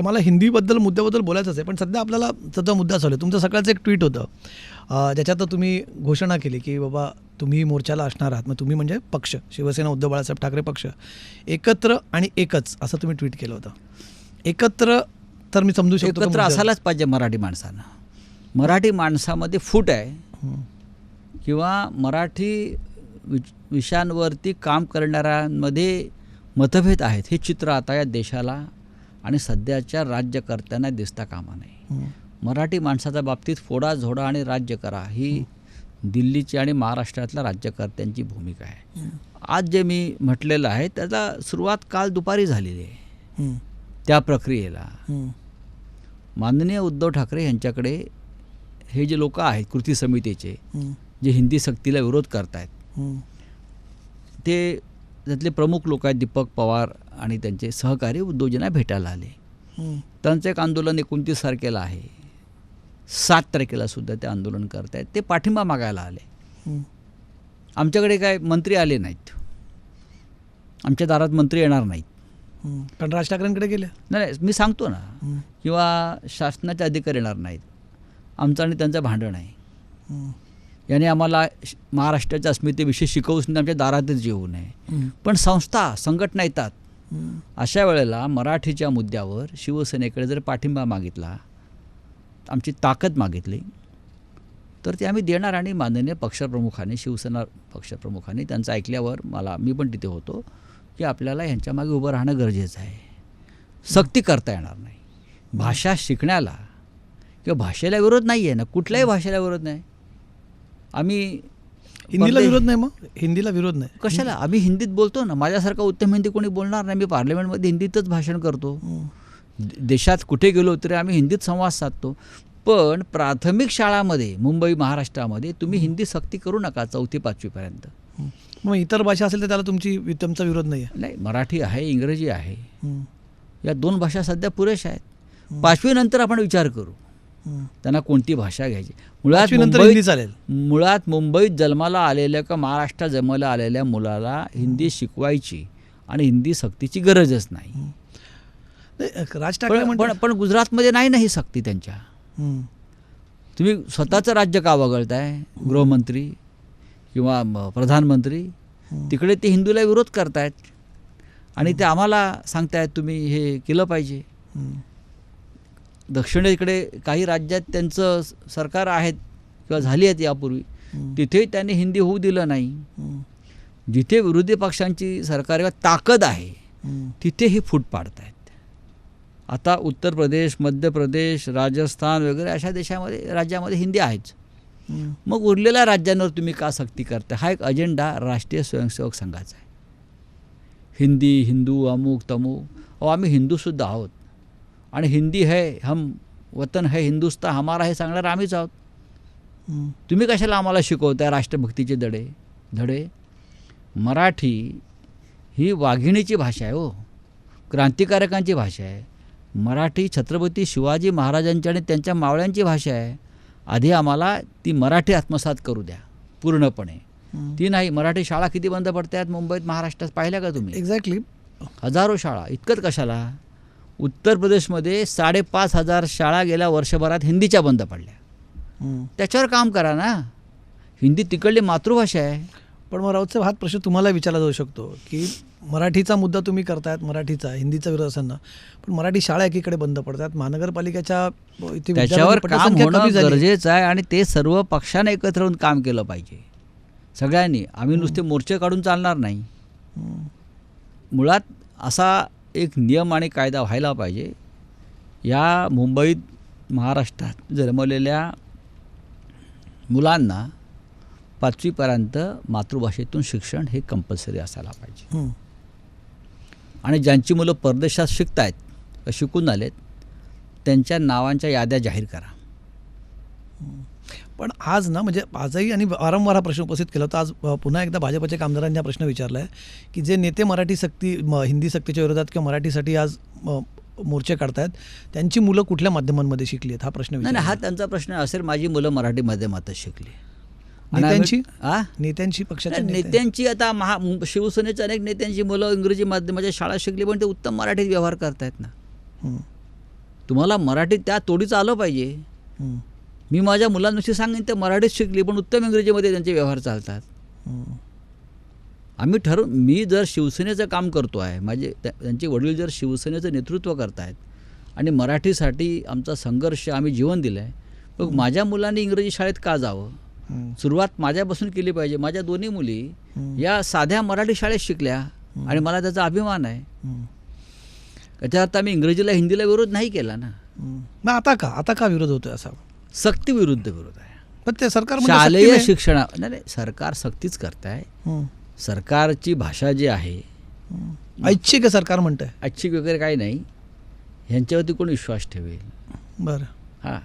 ते मला हिंदीबद्दल मुद्द्याबद्दल बोलायचंच आहे पण सध्या आपल्याला त्याचा मुद्दा चालू आहे. तुमचं सकाळचं एक ट्विट होतं ज्याच्यात तुम्ही घोषणा केली की बाबा तुम्ही मोर्चाला असणार आहात. मग तुम्ही म्हणजे पक्ष शिवसेना उद्धव बाळासाहेब ठाकरे पक्ष एकत्र आणि एकच असं तुम्ही ट्विट केलं होतं. एकत्र तर मी समजू शकतो एकत्र? असायलाच पाहिजे मराठी माणसानं. मराठी माणसामध्ये फूट आहे. किंवा मराठी विषयांवरती काम करणाऱ्यांमध्ये मतभेद आहेत हे चित्र आता या देशाला आणि सध्याच्या राज्यकर्त्यांना दिसता कामा नये. मराठी माणसाच्या बाबतीत फोडा झोडा आणि राज्य करा ही दिल्लीची आणि महाराष्ट्रातल्या राज्यकर्त्यांची भूमिका आहे. आज जे मी म्हटलेलं आहे त्याचा सुरुवात काल दुपारी झालेली आहे. त्या प्रक्रियेला. माननीय उद्धव ठाकरे यांच्याकडे हे जे लोक आहेत कृती समितीचे जे हिंदी सक्तीला विरोध करतायत ते त्यातले प्रमुख लोक आहेत दीपक पवार आणि त्यांचे सहकारी उद्योजना भेटायला आले. त्यांचं एक आंदोलन एकोणतीस तारखेला आहे सात तारखेला सुद्धा ते आंदोलन करतायत ते पाठिंबा मागायला आले. आमच्याकडे काय मंत्री आले नाहीत आमच्या दारात मंत्री येणार नाहीत. पण राज ठाकरेंकडे गेले नाही नाही, मी सांगतो ना. किंवा शासनाचे अधिकारी येणार नाहीत आमचं आणि त्यांचं भांडण आहे. याने आम्हाला महाराष्ट्राच्या अस्मितेविषयी शिकवूच नाही आमच्या दारातच येऊ नये. पण संस्था संघटना येतात. अशा वेळेला मराठीच्या मुद्द्यावर शिवसेनेकडे जर पाठिंबा मागितला आमची ताकद मागितली तर ते आम्ही देणार आणि माननीय पक्षप्रमुखांनी शिवसेना पक्षप्रमुखांनी त्यांचं ऐकल्यावर मला मी पण तिथे होतो की आपल्याला ह्यांच्या मागे उभं राहणं गरजेचं आहे. सक्ती करता येणार नाही. भाषा शिकण्याला किंवा भाषेला विरोध नाही आहे ना कुठल्याही भाषेला विरोध नाही. आम्ही हिंदीला विरोध नाही मग? हिंदीला विरोध नाही. कशाला? आम्ही हिंदीत बोलतो ना. माझ्यासारखा उत्तम हिंदी कोणी बोलणार नाही. मी पार्लमेंटमध्ये हिंदीतच भाषण करतो. देशात कुठे गेलो तरी आम्ही हिंदीत संवाद साधतो. पण प्राथमिक शाळामध्ये मुंबई महाराष्ट्रामध्ये तुम्ही हिंदी सक्ती करू नका चौथी पाचवीपर्यंत. मग इतर भाषा असेल तर त्याला तुमची तुमचा विरोध नाही आहे नाही मराठी आहे इंग्रजी आहे. या दोन भाषा सध्या पुरेशा आहेत. पाचवीनंतर आपण विचार करू. त्यांना कोणती भाषा घ्यायची? मुळात हिंदी चालेल. मुळात मुंबईत जन्माला आलेल्या का महाराष्ट्रात जन्माला आलेल्या मुलाला हिंदी शिकवायची आणि हिंदी सक्तीची गरजच नाही. राज ठाकरे पण गुजरातमध्ये नाही ना ही सक्ती त्यांच्या. तुम्ही स्वतःचं राज्य का वगळताय? गृहमंत्री किंवा प्रधानमंत्री. तिकडे ते हिंदूला विरोध करतायत. आणि ते आम्हाला सांगतायत तुम्ही हे केलं पाहिजे. दक्षिणेकडे काही राज्यात त्यांचं सरकार आहेत किंवा झाली आहेत यापूर्वी. तिथे त्यांनी हिंदी होऊ दिलं नाही. जिथे विरोधी पक्षांची सरकार ताकद आहे. तिथे हे फूट पाडतायत आता उत्तर प्रदेश मध्य प्रदेश राजस्थान वगैरे अशा देशामध्ये राज्यामध्ये हिंदी आहेच. मग उरलेल्या राज्यांवर तुम्ही का सक्ती करता हा एक अजेंडा राष्ट्रीय स्वयंसेवक संघाचा आहे हिंदी हिंदू अमुक तमुक अहो आम्ही हिंदूसुद्धा आहोत आणि हिंदी है हम वतन है हिंदुस्तान हमारा हे सांगणार आम्हीच आहोत. तुम्ही कशाला आम्हाला शिकवताय राष्ट्रभक्तीचे धडे? धडे? मराठी ही वाघिणीची भाषा आहे हो. क्रांतिकारकांची भाषा आहे. मराठी छत्रपती शिवाजी महाराजांची आणि त्यांच्या मावळ्यांची भाषा आहे. आधी आम्हाला ती मराठी आत्मसात करू द्या पूर्णपणे. ती नाही मराठी शाळा किती बंद पडतात मुंबईत महाराष्ट्रात पाहिल्या का तुम्ही? एक्झॅक्टली हजारो शाळा. इतकंच कशाला? उत्तर प्रदेशमध्ये साडेपाच हजार शाळा गेल्या वर्षभरात हिंदीच्या बंद पडल्या. त्याच्यावर काम करा ना. हिंदी तिकडली मातृभाषा आहे. पण मग राऊत साहेब हाच प्रश्न तुम्हाला विचारला जाऊ शकतो की मराठीचा मुद्दा तुम्ही करतायत मराठीचा हिंदीचा विरोध असताना पण मराठी शाळा एकीकडे बंद पडतात महानगरपालिकेच्या त्याच्यावर काम होणं. गरजेचं आहे आणि ते सर्व पक्षाने एकत्र येऊन काम केलं पाहिजे. सगळ्यांनी. आम्ही नुसते मोर्चे काढून चालणार नाही. मुळात असा एक नियम आणि कायदा व्हायला पाहिजे. या मुंबईत महाराष्ट्रात जन्मलेल्या मुलांना पाचवीपर्यंत मातृभाषेतून शिक्षण हे कंपल्सरी असायला पाहिजे. आणि ज्यांची मुलं परदेशात शिकत आहेत शिकून आलेत त्यांच्या नावांच्या याद्या जाहीर करा. पण आज ना म्हणजे आजही आणि वारंवार हा प्रश्न उपस्थित केला होता. आज पुन्हा एकदा भाजपच्या आमदारांनी हा प्रश्न विचारला आहे की जे नेते मराठी सक्ती हिंदी सक्तीच्या विरोधात किंवा मराठीसाठी आज मोर्चे काढतायत त्यांची मुलं कुठल्या माध्यमांमध्ये शिकली आहेत? हा प्रश्न नाही हा. त्यांचा प्रश्न असेल माझी मुलं मराठी माध्यमातच शिकली. नेत्यांची? नेत्यांची पक्षाच्या नेत्यांची. आता महा शिवसेनेच्या अनेक नेत्यांची मुलं इंग्रजी माध्यमाच्या शाळा शिकली पण ते उत्तम मराठीत व्यवहार करतायत ना. तुम्हाला मराठी त्या तोडीचं आलं पाहिजे. मी माझ्या मुलांविषयी सांगेन ते मराठीत शिकली पण उत्तम इंग्रजीमध्ये त्यांचे व्यवहार चालतात. आम्ही ठरव मी जर शिवसेनेचं काम करतो आहे माझे त्या- त्यांचे वडील जर शिवसेनेचं नेतृत्व करतायत आणि मराठीसाठी आमचा संघर्ष आम्ही जीवन दिलं आहे मग माझ्या मुलांनी इंग्रजी शाळेत का जावं? सुरुवात माझ्यापासून केली पाहिजे. माझ्या दोन्ही मुली या साध्या मराठी शाळेत शिकल्या आणि मला त्याचा अभिमान आहे. त्याच्या आता मी इंग्रजीला हिंदीला विरोध नाही केला ना. मग आता का? आता का विरोध होतोय असा? सक्ती विरुद्ध विरोध आहे. पण ते सरकार म्हणतं शालेय शिक्षणा नाही नाही सरकार सक्तीच करत आहे सरकारची भाषा जी आहे. ऐच्छिक आहे सरकार म्हणतंय. ऐच्छिक वगैरे काही नाही. ह्यांच्यावरती कोण विश्वास ठेवेल? बरं. हां.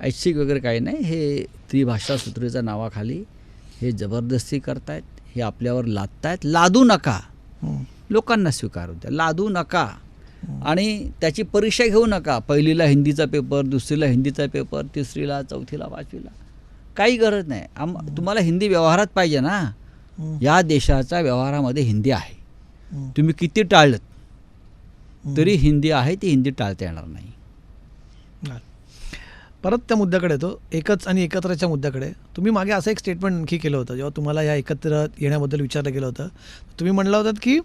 ऐच्छिक वगैरे काही नाही. हे त्रिभाषा सूत्रेच्या नावाखाली हे जबरदस्ती करतायत हे आपल्यावर लादतायत. लादू नका. लोकांना स्वीकारू द्या. लादू नका. आणि त्याची परीक्षा घेऊ नका. पहिलीला हिंदीचा पेपर दुसरीला हिंदीचा पेपर तिसरीला चौथीला पाचवीला. काही गरज नाही. आम तुम्हाला हिंदी व्यवहारात पाहिजे ना. या देशाच्या व्यवहारामध्ये हिंदी आहे. तुम्ही किती टाळलं तरी हिंदी आहे ती हिंदी टाळता येणार नाही. परत त्या मुद्द्याकडे येतो. एकच आणि एकत्रच्या मुद्द्याकडे. तुम्ही मागे असं एक स्टेटमेंट आणखी केलं होतं जेव्हा तुम्हाला या एकत्र येण्याबद्दल विचारलं गेलं होतं. तुम्ही म्हणलं होतं की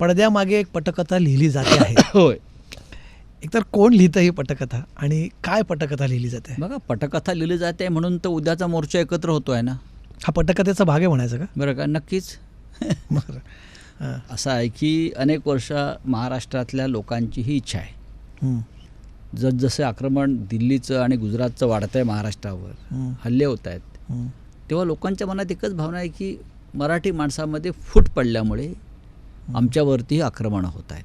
पडद्यामागे एक पटकथा लिहिली जाते आहे. होय. एकतर कोण लिहितं ही पटकथा आणि काय पटकथा लिहिली जाते? बघा पटकथा लिहिली जाते म्हणून तर उद्याचा मोर्चा एकत्र होतो आहे ना. हा पटकथेचा भाग आहे म्हणायचं का? बरं का? नक्कीच. बरं. असं आहे की अनेक वर्ष महाराष्ट्रातल्या लोकांची ही इच्छा आहे. जसजसे आक्रमण दिल्लीचं आणि गुजरातचं वाढतं आहे महाराष्ट्रावर हल्ले होत आहेत. तेव्हा लोकांच्या मनात एकच भावना आहे की मराठी माणसामध्ये फूट पडल्यामुळे आमच्यावरती आक्रमणं होत आहेत.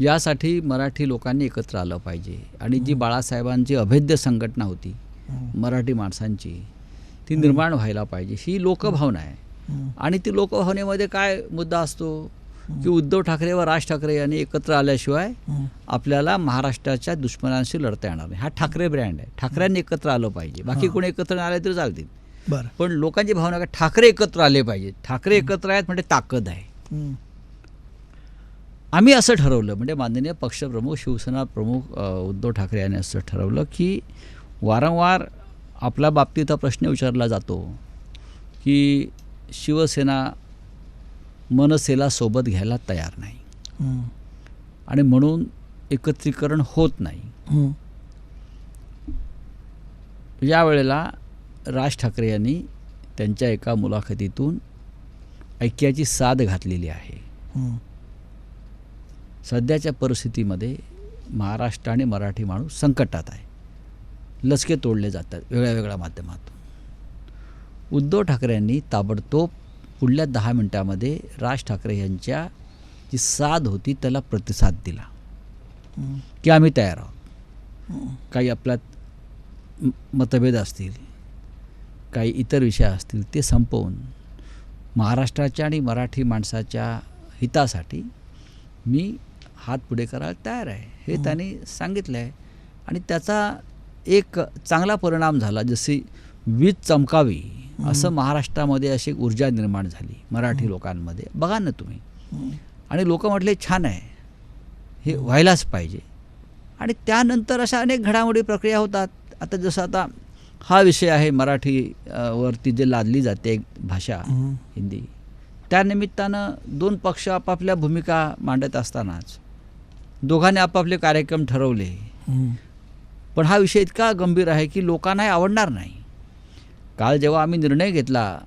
यासाठी मराठी लोकांनी एकत्र आलं पाहिजे. आणि जी बाळासाहेबांची अभेद्य संघटना होती मराठी माणसांची ती निर्माण व्हायला पाहिजे. ही लोकभावना आहे. आणि ती लोकभावनेमध्ये काय मुद्दा असतो? की उद्धव ठाकरे व राज ठाकरे यांनी एकत्र आल्याशिवाय आपल्याला महाराष्ट्राच्या दुश्मनांशी लढता येणार नाही. हा ठाकरे ब्रँड आहे. ठाकऱ्यांनी एकत्र आलं पाहिजे. बाकी कोणी एकत्र आले तरी चालतील. बरं. पण लोकांची भावना काय ठाकरे एकत्र आले पाहिजे ठाकरे एकत्र आहेत म्हणजे ताकद आहे. आम्ही असं ठरवलं म्हणजे माननीय पक्षप्रमुख शिवसेना प्रमुख उद्धव ठाकरे यांनी असं ठरवलं की वारंवार आपल्या बाबतीत हा प्रश्न विचारला जातो की शिवसेना मनसेला सोबत घ्यायला तयार नाही. आणि म्हणून एकत्रीकरण होत नाही. हम्म, या वेळेला राज ठाकरे यांनी त्यांच्या एका मुलाखतीतून ऐक्याची साथ घातलेली आहे. सध्याच्या परिस्थितीमध्ये महाराष्ट्र आणि मराठी माणूस संकटात आहे. लचके तोडले जातात वेगळ्या वेगळ्या माध्यमातून. उद्धव ठाकरेंनी ताबडतोब पुढल्या दहा मिनटामध्ये राज ठाकरे यांच्या जी साध होती त्याला प्रतिसाद दिला. की आम्ही तयार आहोत. काही आपल्यात मतभेद असतील काही इतर विषय असतील ते संपवून महाराष्ट्राच्या आणि मराठी माणसाच्या हितासाठी मी हात पुढे करायला तयार आहे. हे त्यांनी सांगितलं आहे आणि त्याचा एक चांगला परिणाम झाला. जशी वीज चमकावी असं महाराष्ट्रामध्ये अशी ऊर्जा निर्माण झाली मराठी लोकांमध्ये. बघा ना तुम्ही. आणि लोक म्हटले छान आहे. हे व्हायलाच पाहिजे. आणि त्यानंतर अशा अनेक घडामोडी प्रक्रिया होतात. आता जसं आता हा विषय आहे मराठी वरती जे लादली जाते एक भाषा हिंदी. त्यानिमित्तानं दोन पक्ष आपापल्या भूमिका मांडत असतानाच दोघांनी आपापले कार्यक्रम ठरवले. पण हा विषय इतका गंभीर आहे की लोकांना हे आवडणार नाही. काल जेव्हा आम्ही निर्णय घेतला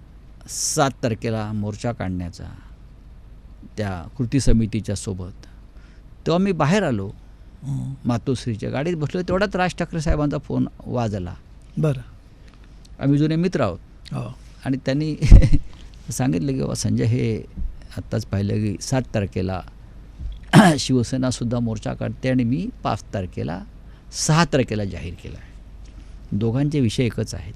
सात तारखेला मोर्चा काढण्याचा त्या कृती समितीच्या सोबत तेव्हा मी बाहेर आलो. मातोश्रीच्या गाडीत बसलो तेवढाच राज ठाकरे साहेबांचा फोन वाजला. बरं. आम्ही जुने मित्र आहोत. हो. आणि त्यांनी सांगितलं की बाबा संजय हे आत्ताच पाहिलं की सात तारखेला शिवसेनासुद्धा मोर्चा काढते आणि मी पाच तारखेला सहा तारखेला जाहीर केला आहे. दोघांचे विषय एकच आहेत.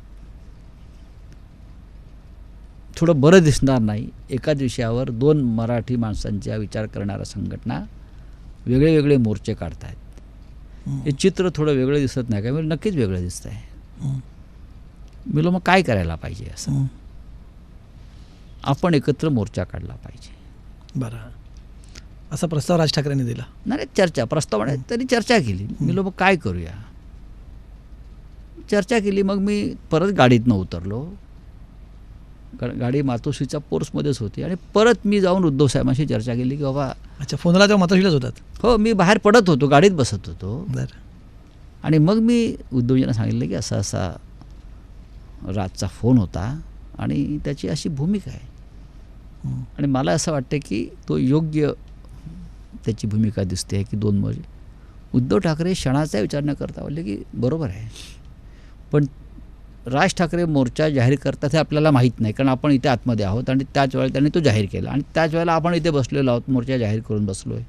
थोडं बरं दिसणार नाही. एकाच विषयावर दोन मराठी माणसांच्या विचार करणाऱ्या संघटना वेगळे वेगळे मोर्चे काढत आहेत हे चित्र थोडं वेगळं दिसत नाही का? म्हणजे नक्कीच वेगळं दिसत आहे मी मग काय करायला पाहिजे असं. आपण एकत्र मोर्चा काढला पाहिजे. बरं. असा प्रस्ताव राज ठाकरेंनी दिला. नाही चर्चा. प्रस्ताव नाही तरी चर्चा केली. मी मग काय करूया? चर्चा केली मग मी परत गाडीतनं उतरलो. गा- गाडी मातोश्रीच्या पोर्समध्येच होती आणि परत मी जाऊन उद्धव साहेबांशी चर्चा केली की बाबा अच्छा फोनला तेव्हा मातोश्रीलाच होतात? हो मी बाहेर पडत होतो गाडीत बसत होतो. बरं. आणि मग मी उद्धवजींना सांगितलं की असा असा राजचा फोन होता आणि त्याची अशी भूमिका आहे. आणि मला असं वाटतं की तो योग्य त्याची भूमिका दिसते की दोन म्हणजे उद्धव ठाकरे क्षणाचा विचार न करता बोलले की बरोबर आहे. पण राज ठाकरे मोर्चा जाहीर करतात हे आपल्याला माहीत नाही कारण आपण इथे आतमध्ये आहोत आणि त्याच वेळेला त्यांनी तो जाहीर केला. आणि त्याच वेळेला आपण इथे बसलेलो आहोत मोर्चा जाहीर करून बसलो आहे.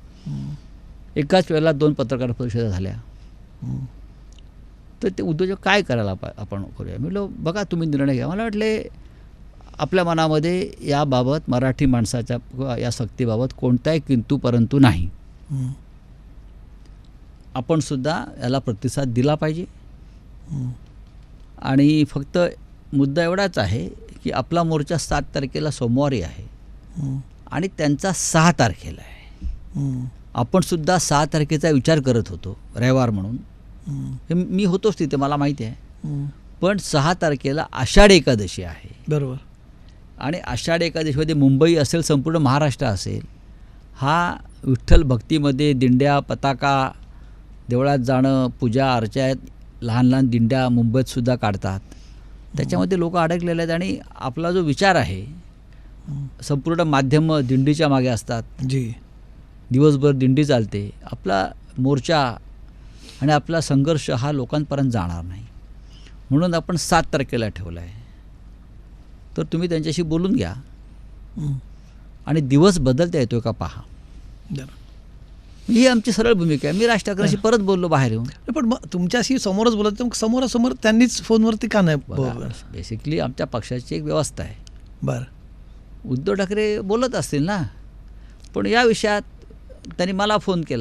एकाच वेळेला दोन पत्रकार परिषदा झाल्या. तर ते उद्योजक काय करायला आपण करूया? मी म्हटलं बघा तुम्ही निर्णय घ्या. मला वाटले आपल्या मनामध्ये याबाबत मराठी माणसाच्या या सक्तीबाबत कोणताही किंतू परंतु नाही. आपण सुद्धा याला प्रतिसाद दिला पाहिजे. आणि फक्त मुद्दा एवढाच आहे की आपला मोर्चा सात तारखेला सोमवारी आहे. आणि त्यांचा सहा तारखेला आहे. आपण सुद्धा सहा तारखेचा विचार करत होतो रविवार म्हणून मी होतोच तिथे मला माहिती आहे. पण सहा तारखेला आषाढ एकादशी आहे बरोबर आणि आषाढ एकादशीमध्ये मुंबई असेल संपूर्ण महाराष्ट्र असेल हा विठ्ठल भक्तीमध्ये दिंड्या पताका देवळात जाणं पूजा अर्चा लहान लहान दिंड्या मुंबईत सुद्धा काढतात. त्याच्यामध्ये लोक अडकलेले आहेत आणि आपला जो विचार आहे संपूर्ण माध्यमं दिंडीच्या मागे असतात. जी. दिवसभर दिंडी चालते. आपला मोर्चा आणि आपला संघर्ष हा लोकांपर्यंत जाणार नाही. म्हणून आपण सात तारखेला ठेवला आहे तर तुम्ही त्यांच्याशी बोलून घ्या. आणि दिवस बदलता येतो का पहा. ही आमची सरळ भूमिका आहे. मी राज ठाकरेंशी परत बोललो बाहेर येऊन. पण मग तुमच्याशी समोरच बोलत समोरासमोर त्यांनीच फोनवरती का नाही बेसिकली आमच्या पक्षाची एक व्यवस्था आहे. बरं. उद्धव ठाकरे बोलत असतील ना. पण या विषयात त्यांनी मला फोन केला.